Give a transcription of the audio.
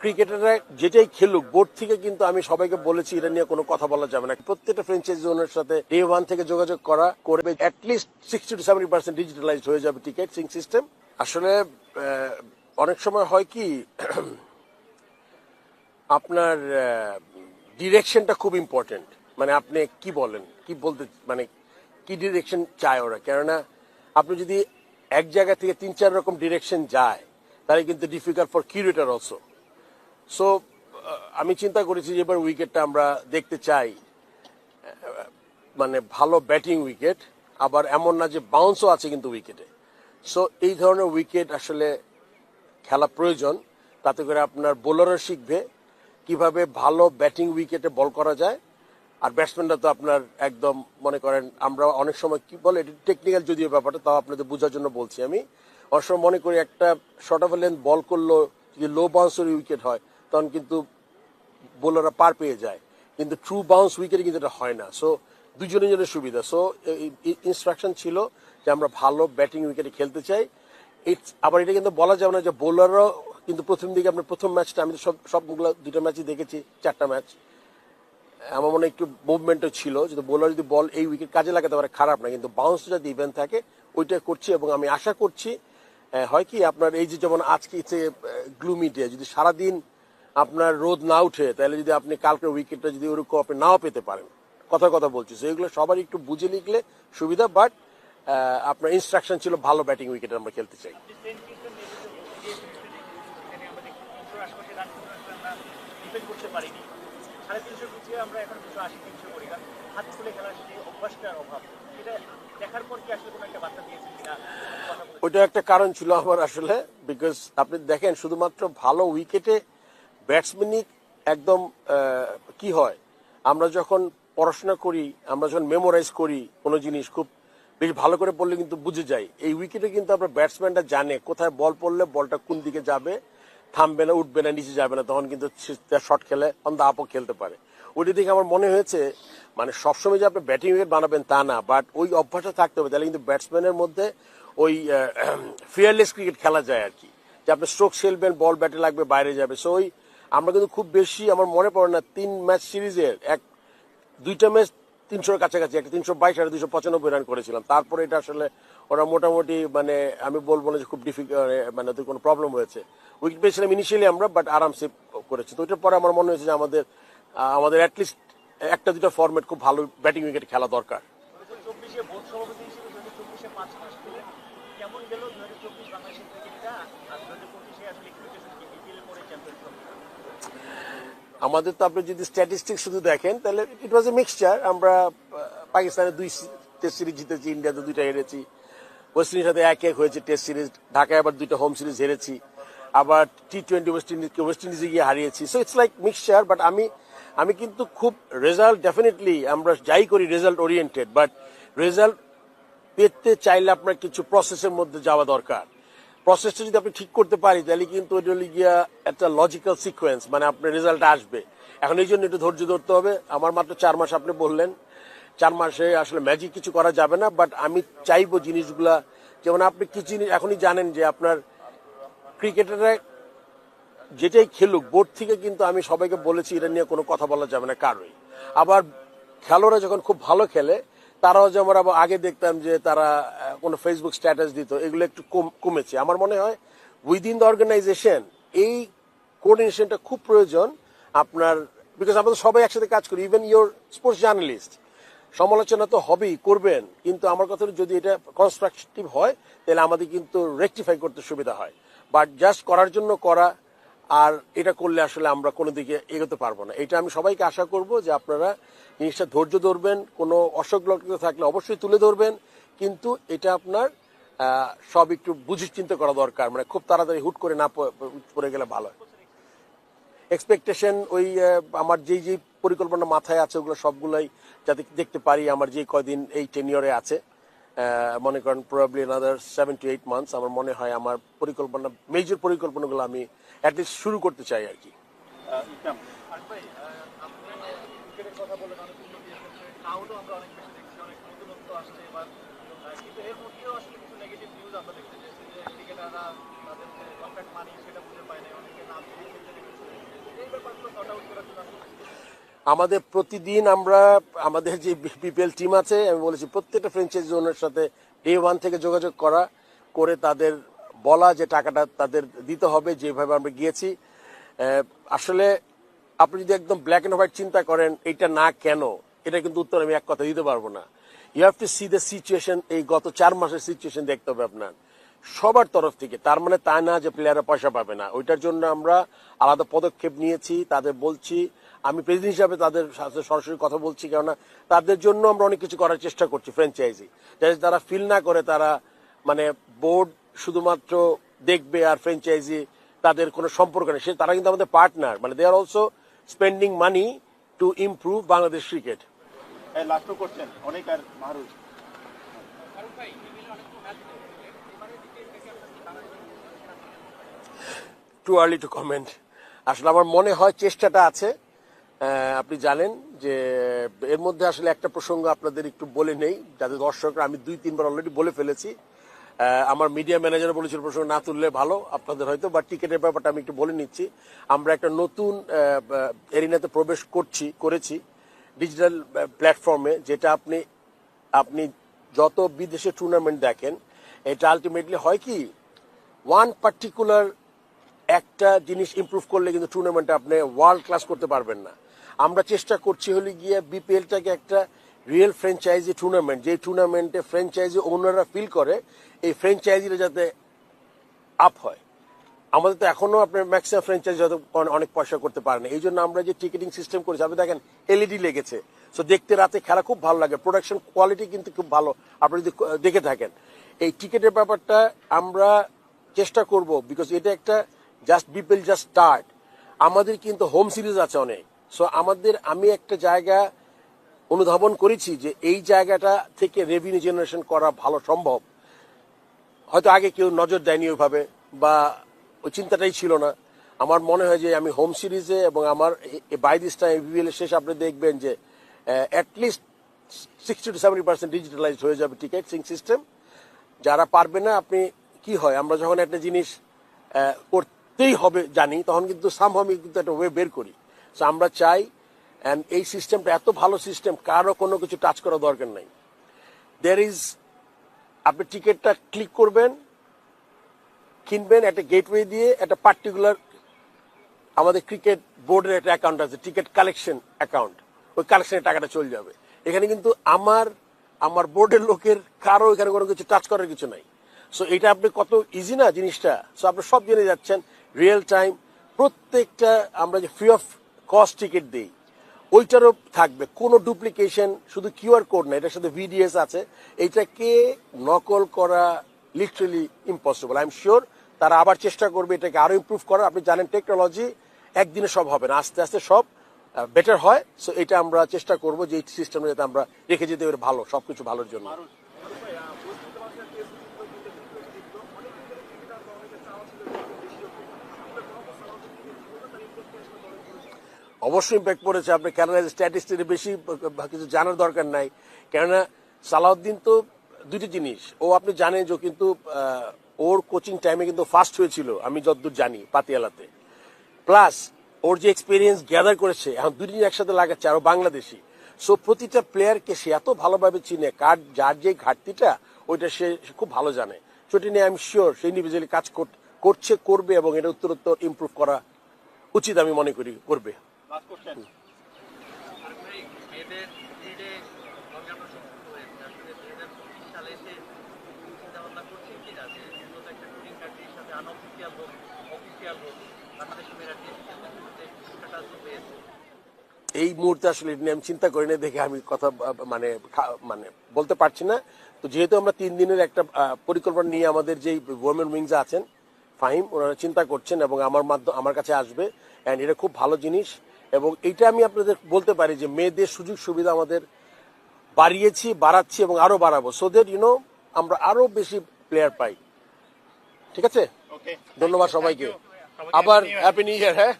ক্রিকেটাররা যেটাই খেলুক বোর্ড থেকে কিন্তু আমি সবাইকে বলেছি, এটা নিয়ে কোনো কথা বলা যাবে না। প্রত্যেকটা ফ্র্যাঞ্চাইজি ওনার সাথে ডে ওয়ান থেকে যোগাযোগ করা করবে at least sixty two seventy percent digitalize হয়ে যাবে টিকেটিং সিস্টেম আসলে অনেক সময় হয় কি, আপনার ডিরেকশনটা খুব ইম্পর্টেন্ট মানে আপনি কি বলেন, কি বলতে মানে কি ডিরেকশন চায় ওরা? কেননা, আপনি যদি এক জায়গা থেকে তিন চার রকম ডিরেকশন যায়, তাহলে কিন্তু difficult for curator also so আমি চিন্তা করেছি যে এবার উইকেটটা আমরা দেখতে চাই। মানে ভালো ব্যাটিং উইকেট, আবার এমন না যে বাউন্সও আছে কিন্তু উইকেটে। সো এই ধরনের উইকেট আসলে খেলা প্রয়োজন। তাতে করে আপনার বোলারও শিখবে কীভাবে ভালো ব্যাটিং উইকেটে বল করা যায়। আর ব্যাটসম্যানরা তো আপনার একদম মনে করেন, আমরা অনেক সময় কি বলে, এটি টেকনিক্যাল যদিও ব্যাপারটা, তাও আপনাদের বোঝার জন্য বলছি আমি। অনেক সময় মনে করি একটা শর্ট অফ লেন্থ বল করল যদি লো বাউন্সের উইকেট হয় তখন কিন্তু বোলাররা পার পেয়ে যায়। কিন্তু ট্রু বাউন্স উইকেটে কিন্তু এটা হয় না। সো দুজনের জন্য সুবিধা। সো ইনস্ট্রাকশন ছিল যে আমরা ভালো ব্যাটিং উইকেটে খেলতে চাই। আবার এটা কিন্তু বলা যাবে না যে বোলাররাও কিন্তু প্রথম দিকে আপনার প্রথম ম্যাচটা আমি সব, সবগুলো দুটো ম্যাচই দেখেছি, চারটা ম্যাচ আমার মনে একটু মুভমেন্টও ছিল, যদি বোলার যদি বল এই উইকেট কাজে লাগাতে পারে, খারাপ না। কিন্তু বাউন্স যদি ইভেন্ট থাকে, ওইটা করছি এবং আমি আশা করছি হয় কি আপনার এই যে যেমন আজকে গ্লুমি ডে যদি সারাদিন আপনার রোদ না উঠে, তাহলে যদি আপনি কালকে উইকেটটা যদি ওরকম আপনি নাও পেতে পারেন। কথা কথা বলছি এগুলো সবারই একটু বুঝে লিখলে সুবিধা বাট আপনার ইনস্ট্রাকশন ছিল ভালো ব্যাটিং উইকেটে আমরা খেলতে চাই। ওইটা একটা কারণ ছিল আমার আসলে বিকজ আপনি দেখেন শুধুমাত্র ভালো উইকেটে ব্যাটসম্যানই একদম কি হয়? আমরা যখন পড়াশোনা করি, আমরা যখন মেমোরাইজ করি কোনো জিনিস, খুব বেশ ভালো করে পড়লে কিন্তু বুঝে যাই। এই উইকেটে কিন্তু আপনার ব্যাটসম্যানটা জানে কোথায় বল পড়লে বলটা কোন দিকে যাবে, থামবে না, উঠবে না, নিচে যাবে না, তখন কিন্তু শর্ট খেলে অন দা আপও খেলতে পারে। ওইটা দেখে আমার মনে হয়েছে মানে সবসময় যে আপনি ব্যাটিং উইকেট বানাবেন তা না বাট ওই অভ্যাসটা থাকতে হবে। তাহলে কিন্তু ব্যাটসম্যানের মধ্যে ওই ফিয়ারলেস ক্রিকেট খেলা যায় আর কি। যে আপনি স্ট্রোক খেলবেন বল ব্যাটে লাগবে, বাইরে যাবে। সো ওই আমরা কিন্তু খুব বেশি, আমার মনে পড়ে না, তিন ম্যাচ সিরিজের এক, দুইটা ম্যাচ তিনশোর কাছাকাছি, একটা তিনশো বাইশ আর দুইশো পঁচানব্বই রান করেছিলাম। তারপরে এটা আসলে ওরা মোটামুটি মানে আমি বলব না যে খুব ডিফিকাল্ট মানে ওদের কোনো প্রবলেম হয়েছে। উইকেট পেয়েছিলাম ইনিশিয়ালি আমরা বাট আরামসে করেছি। তো ওইটার পরে আমার মনে হয়েছে যে আমাদের আমাদের অ্যাটলিস্ট একটা দুটো ফরম্যাট খুব ভালো ব্যাটিং উইকেট খেলা দরকার দু হাজার চব্বিশে বোর্ড সভাপতি হিসেবে দু হাজার চব্বিশে পাঁচ মাস ছিলেন কেমন গেল দু হাজার চব্বিশ বাংলাদেশের ক্রিকেটটা আর দু হাজার পঁচিশে আসলে এক্সপেকটেশন কি বিপিএল করে চ্যাম্পিয়ন আমাদের তো আপনি যদি স্ট্যাটিস্টিক শুধু দেখেন, তাহলে ইট ওয়াজ এ মিক্সচার আমরা পাকিস্তানে দুই টেস্ট সিরিজ জিতেছি, ইন্ডিয়াতে দুইটা হেরেছি ওয়েস্ট ইন্ডিজের সাথে এক এক হয়েছে টেস্ট সিরিজ ঢাকায় আবার দুইটা হোম সিরিজ হেরেছি, আবার টি টোয়েন্টি ওয়েস্ট ইন্ডিজকে ওয়েস্ট ইন্ডিজে গিয়ে হারিয়েছি। So it's like mixture but আমি আমি কিন্তু খুব রেজাল্ট ডেফিনেটলি আমরা যাই করি রেজাল্ট ওরিয়েন্টেড বাট রেজাল্ট পেতে চাইলে আপনার কিছু প্রসেসের মধ্যে যাওয়া দরকার। প্রসেসটা যদি আপনি ঠিক করতে পারি, তাহলে কিন্তু হলে গিয়া একটা লজিক্যাল সিকোয়েন্স মানে আপনার রেজাল্ট আসবে। এখন এই জন্য একটু ধৈর্য ধরতে হবে। আমার মাত্র চার মাস আপনি বললেন। চার মাসে আসলে ম্যাজিক কিছু করা যাবে না বাট আমি চাইব জিনিসগুলা, যেমন আপনি কিছু জিনিস এখনই জানেন যে আপনার ক্রিকেটাররা যেটাই খেলুক বোর্ড থেকে কিন্তু আমি সবাইকে বলেছি, এটা নিয়ে কোনো কথা বলা যাবে না কারোই। আবার খেলোয়াড়রা যখন খুব ভালো খেলে তারাও যেমন আবার আগে দেখতাম যে তারা কোনো ফেসবুক স্ট্যাটাস দিত, এগুলো একটু কম- কমেছে। আমার মনে হয় উইদিন দ্য অর্গানাইজেশন এই কোঅর্ডিনেশনটা খুব প্রয়োজন আপনার বিকজ আমরা তো সবাই একসাথে কাজ করি ইভেন ইউর স্পোর্টস জার্নালিস্ট সমালোচনা তো হবেই, করবেন, কিন্তু আমার কথা যদি এটা কনস্ট্রাকটিভ হয়, তাহলে আমাদের কিন্তু রেকটিফাই করতে সুবিধা হয়। বাট জাস্ট করার জন্য করা আর এটা করলে আসলে আমরা কোনো দিকে এগোতে পারব না। এটা আমি সবাইকে আশা করব যে আপনারা জিনিসটা ধৈর্য ধরবেন, কোনো লক্ষিত থাকলে অবশ্যই তুলে ধরবেন, কিন্তু এটা আপনার সব একটু বুঝে চিন্তা করা দরকার মানে খুব তাড়াতাড়ি হুট করে না পড়ে গেলে ভালো এক্সপেকটেশন ওই আমার যেই যেই পরিকল্পনা মাথায় আছে, ওগুলো সবগুলোই যাতে দেখতে পারি, আমার যে কদিন এই টেনিয়রে আছে। মনে করেন probably another seven to eight months আমার মনে হয় আমার পরিকল্পনা মেজর পরিকল্পনাগুলো আমি অ্যাটলিস্ট শুরু করতে চাই আর কি। আমাদের প্রতিদিন আমরা, আমাদের যে বিপিএল টিম আছে, আমি বলেছি প্রত্যেকটা ফ্র্যাঞ্চাইজি ওনার সাথে ডে ওয়ান থেকে যোগাযোগ করা, করে তাদের বলা যে টাকাটা তাদের দিতে হবে, যেভাবে আমরা গিয়েছি। আসলে আপনি যদি একদম ব্ল্যাক অ্যান্ড হোয়াইট চিন্তা করেন, এটা না কেন? এটা কিন্তু উত্তর আমি এক কথা দিতে পারব না। You have to see the situation এই গত চার মাসের সিচুয়েশন দেখতে হবে আপনার। সবার তরফ থেকে, তার মানে তা না যে প্লেয়াররা পয়সা পাবে না। ওইটার জন্য আমরা আলাদা পদক্ষেপ নিয়েছি, তাদের বলছি আমি প্রেসিডেন্ট হিসাবে তাদের সাথে সরাসরি কথা বলছি কেননা তাদের জন্য আমরা অনেক কিছু করার চেষ্টা করছি ফ্র্যাঞ্চাইজি যাতে তারা ফিল না করে তারা মানে বোর্ড শুধুমাত্র দেখবে আর ফ্র্যাঞ্চাইজি তাদের কোনো সম্পর্ক নেই। সে তারা কিন্তু আমাদের পার্টনার মানে they are also spending money to improve Bangladesh cricket last করছেন অনেক আর মাহরুজ টু আর্লি টু কমেন্ট আসলে আমার মনে হয় চেষ্টাটা আছে। আপনি জানেন যে, এর মধ্যে আসলে একটা প্রসঙ্গ আপনাদের একটু বলে নেই, যাতে দর্শকরা, আমি দুই, তিনবার অলরেডি বলে ফেলেছি। আমার মিডিয়া ম্যানেজার বলেছিল প্রসঙ্গ, না তুললে ভালো, আপনাদের হয়তো বা টিকিটের ব্যাপারটা আমি একটু বলে নিচ্ছি। আমরা একটা নতুন এরিনাতে প্রবেশ করছি, করেছি ডিজিটাল প্ল্যাটফর্মে যেটা আপনি আপনি যত বিদেশে টুর্নামেন্ট দেখেন, এটা আলটিমেটলি হয় কি ওয়ান পার্টিকুলার একটা জিনিস ইমপ্রুভ করলে কিন্তু টুর্নামেন্টে আপনি ওয়ার্ল্ড ক্লাস করতে পারবেন না। আমরা চেষ্টা করছি হলে গিয়ে বিপিএলটাকে একটা রিয়েল ফ্র্যাঞ্চাইজি টুর্নামেন্ট যে টুর্নামেন্টে ফ্র্যাঞ্চাইজি ওনাররা ফিল করে, এই ফ্র্যাঞ্চাইজিটা যাতে আপ হয়। আমাদের তো এখনও আপনার ম্যাক্সিমাম ফ্র্যাঞ্চাইজি হয়তো অনেক পয়সা করতে পারে না। এই জন্য আমরা যে টিকিটিং সিস্টেম করেছি, আপনি দেখেন এলইডি লেগেছে। সো দেখতে রাতে খেলা খুব ভালো লাগে। প্রোডাকশন কোয়ালিটি কিন্তু খুব ভালো। আপনি যদি দেখে থাকেন, এই টিকিটের ব্যাপারটা আমরা চেষ্টা করব বিকজ এটা একটা জাস্ট বিপিএল জাস্ট স্টার্ট আমাদের কিন্তু হোম সিরিজ আছে অনেক। সো আমাদের, আমি একটা জায়গা অনুধাবন করেছি যে এই জায়গাটা থেকে রেভিনিউ জেনারেশন করা ভালো সম্ভব। হয়তো আগে কেউ নজর দেয়নি ওইভাবে বা ওই চিন্তাটাই ছিল না। আমার মনে হয় যে আমি হোম সিরিজে এবং আমার বাই দিস টাইম বিবিএল শেষ আপনি দেখবেন যে at least sixty two seventy percent digitalized হয়ে যাবে টিকিট সিস্টেম যারা পারবে না, আপনি কি হয়, আমরা যখন একটা জিনিস করতেই হবে জানি, তখন কিন্তু সাম আমি কিন্তু একটা ওয়ে বের করি। সো আমরা চাই অ্যান্ড এই সিস্টেমটা এত ভালো সিস্টেম কারও কোনো কিছু টাচ করা দরকার নাই। দের ইজ আপনি টিকিটটা ক্লিক করবেন, কিনবেন একটা গেটওয়ে দিয়ে, একটা পার্টিকুলার আমাদের ক্রিকেট বোর্ডের একটা অ্যাকাউন্ট আছে টিকিট কালেকশন অ্যাকাউন্ট ওই কালেকশনের টাকাটা চলে যাবে। এখানে কিন্তু আমার আমার বোর্ডের লোকের, কারও এখানে কোনো কিছু টাচ করার কিছু নাই। সো এটা আপনি কত ইজি না জিনিসটা? সো আপনি সব জেনে যাচ্ছেন রিয়েল টাইম প্রত্যেকটা আমরা যে ফ্রি অফ কস্ট টিকিট দিই। ওইটারও থাকবে। কোনো ডুপ্লিকেশন শুধু কিউআর কোড না, এটার সাথে ভিডিএস আছে। এইটাকে নকল করা literally impossible I am sure তারা আবার চেষ্টা করবে এটাকে আরও ইমপ্রুভ করার। আপনি জানেন টেকনোলজি একদিনে সব হবে না, আস্তে আস্তে সব বেটার হয়। সো এটা আমরা চেষ্টা করব যে এই সিস্টেমটা যাতে আমরা রেখে যেতে পারি ভালো, সবকিছু ভালোর জন্য। অবশ্যই ইম্প্যাক্ট পড়েছে। আপনি কেননা স্ট্যাটিস্টিক্স বেশি, কিছু জানার দরকার নাই। কেননা সালাউদ্দিন তো দুটি জিনিস। ও আপনি জানেন যে কিন্তু ওর কোচিং টাইমে কিন্তু ফার্স্ট হয়েছিল, আমি যতদূর জানি পাতিয়ালাতে। প্লাস ওর যে এক্সপিরিয়েন্স গ্যাদার করেছে, এখন জিনিস একসাথে লাগাচ্ছে, আরও বাংলাদেশি। সো প্রতিটা প্লেয়ারকে সে এত ভালোভাবে চিনে, কার, যার যে ঘাটতিটা, ওইটা সে খুব ভালো জানে। সেটি নিয়ে আমি শিওর সে ইন্ডিভিজুয়ালি কাজ কর- করছে, করবে এবং এটা উত্তরোত্তর ইমপ্রুভ করা উচিত আমি মনে করি, করবে। এই মুহূর্তে আসলে এটা নিয়ে আমি চিন্তা করি না দেখে আমি কথা মানে মানে বলতে পারছি না। তো যেহেতু আমরা তিন দিনের একটা পরিকল্পনা নিয়ে আমাদের যে ওমেন উইংস আছেন ফাহিম ওনারা চিন্তা করছেন এবং আমার মাধ্যম আমার কাছে আসবে। অ্যান্ড এটা খুব ভালো জিনিস। এবং এটা আমি আপনাদের বলতে পারি যে মেয়েদের সুযোগ সুবিধা আমাদের বাড়িয়েছি বাড়াচ্ছি এবং আরও বাড়াবো। সো দ্যাট ইউনো আমরা আরও বেশি প্লেয়ার পাই। ঠিক আছে? ধন্যবাদ সবাইকে। আবার হ্যাপি নিউ ইয়ার হ্যাঁ?